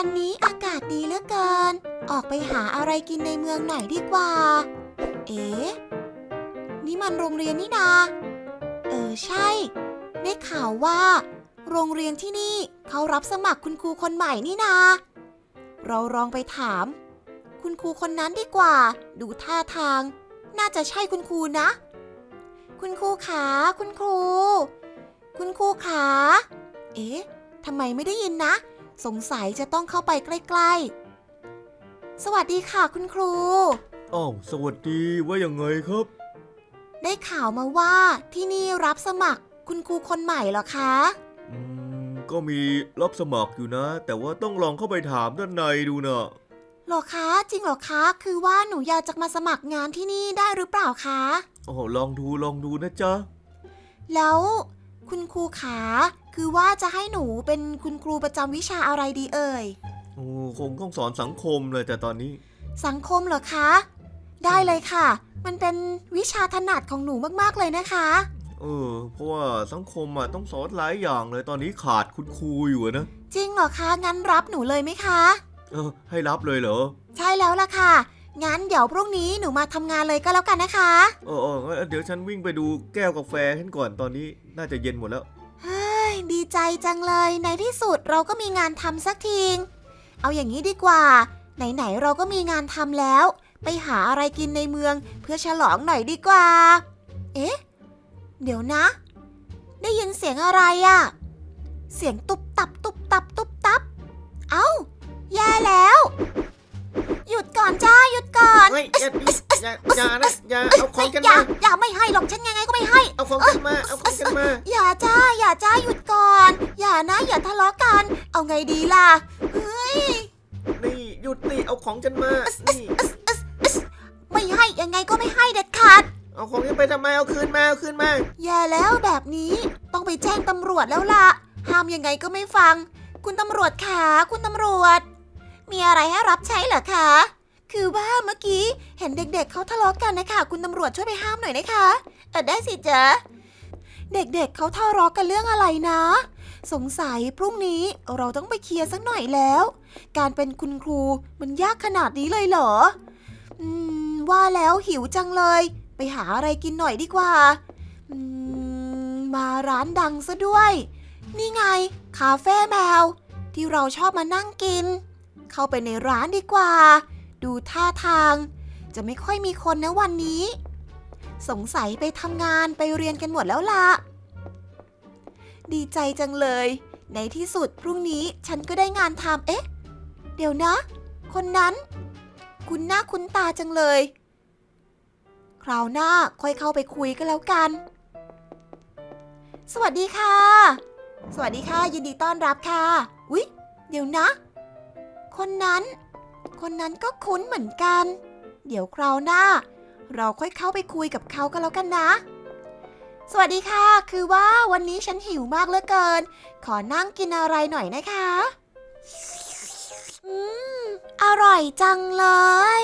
วันนี้อากาศดีเหลือเกิน ออกไปหาอะไรกินในเมืองหน่อยดีกว่า เอ๊ะ นี่มันโรงเรียนนี่นา เออใช่ ได้ข่าวว่า โรงเรียนที่นี่เขารับสมัครคุณครูคนใหม่นี่นา เราลองไปถาม คุณครูคนนั้นดีกว่า ดูท่าทาง น่าจะใช่คุณครูนะ คุณครูขา คุณครู คุณครูขา เอ๊ะทำไมไม่ได้ยินนะ สงสัยจะต้องเข้าไปใกล้ๆ สวัสดีค่ะคุณครู อ้าวสวัสดีว่ายังไงครับ ได้ข่าวมาว่าที่นี่รับสมัครคุณครูคนใหม่เหรอคะ อืมก็มีรับสมัครอยู่นะ แต่ว่าต้องลองเข้าไปถามด้านในดูนะเหรอคะจริงเหรอคะ คือว่าหนูอยากจะมาสมัครงานที่นี่ได้หรือเปล่าคะ อ๋อลองดูลองดูนะจ๊ะ แล้ว คุณครูขา คือว่าจะให้หนูเป็นคุณครูประจำวิชาอะไรดีเอ่ย โอ้คงต้องสอนสังคมเลยแต่ตอนนี้ สังคมเหรอคะ ได้เลยค่ะ มันเป็นวิชาถนัดของหนูมากๆเลยนะคะ เออ เพราะว่าสังคมอะต้องสอนหลายอย่างเลยตอนนี้ขาดคุณครูอยู่อะนะ จริงเหรอคะ งั้นรับหนูเลยไหมคะ เออ ให้รับเลยเหรอ ใช่แล้วล่ะค่ะ งั้นเดี๋ยวพรุ่งนี้หนูมาทำงานเลยก็แล้วกันนะคะ เออเอองั้นเดี๋ยวฉันวิ่งไปดูแก้วกาแฟฉันก่อนตอนนี้น่าจะเย็นหมดแล้ว เฮ้ย ดีใจจังเลย ในที่สุดเราก็มีงานทำสักทีเอาอย่างนี้ดีกว่า ไหนๆเราก็มีงานทำแล้ว ไปหาอะไรกินในเมือง เพื่อฉลองหน่อยดีกว่า เอ๊ะ เดี๋ยวนะ ได้ยินเสียงอะไรอะเสียงตุบตับตุบตับตุบตับ เอ้าแย่แล้วหยุด ก่อนจ้าหยุดก่อนเฮ้ยอย่าอย่าอย่านะอย่าเอาของกันอย่ามาอย่าไม่ให้หรอกฉันยังไงก็ไม่ให้ เอาของกันมาเอาของกันมาอย่าจ้าอย่าจ้าหยุดก่อน อย่านะ อย่าทะเลาะกัน เอาไงดีล่ะเฮ้ยนี่หยุดนี่เอาของกันมานี่ไม่ให้ยังไงก็ไม่ให้เด็ดขาดเอาของกันไปทำไมเอาคืนมาเอาคืนมาแย่แล้วแบบนี้ต้องไปแจ้งตำรวจแล้วล่ะห้ามยังไงก็ไม่ฟัง คุณตำรวจขาคุณตำรวจ มีอะไรให้รับใช้เหรอคะ คือว่าเมื่อกี้เห็นเด็กๆเขาทะเลาะกันนะคะ คุณตำรวจช่วยไปห้ามหน่อยนะคะเออได้สิจ๊ะเด็กๆเขาทะเลาะกันเรื่องอะไรนะ สงสัยพรุ่งนี้เราต้องไปเคลียร์สักหน่อยแล้ว การเป็นคุณครูมันยากขนาดนี้เลยเหรอ อืม ว่าแล้วหิวจังเลย ไปหาอะไรกินหน่อยดีกว่า อืม มาร้านดังซะด้วย นี่ไง คาเฟ่แมว ที่เราชอบมานั่งกิน เข้าไปในร้านดีกว่า ดูท่าทาง จะไม่ค่อยมีคนนะวันนี้ สงสัยไปทำงานไปเรียนกันหมดแล้วล่ะดีใจจังเลย ในที่สุดพรุ่งนี้ฉันก็ได้งานทำเอ๊ะ เดี๋ยวนะ คนนั้น คุณหน้าคุ้นตาจังเลย คราวหน้าค่อยเข้าไปคุยก็แล้วกัน สวัสดีค่ะ สวัสดีค่ะ ยินดีต้อนรับค่ะ อุ๊ย เดี๋ยวนะ คนนั้น คนนั้นก็คุ้นเหมือนกัน เดี๋ยวคราวหน้า เราค่อยเข้าไปคุยกับเขาก็แล้วกันนะ สวัสดีค่ะ คือว่าวันนี้ฉันหิวมากเหลือเกิน ขอนั่งกินอะไรหน่อยนะคะ อืม อร่อยจังเลย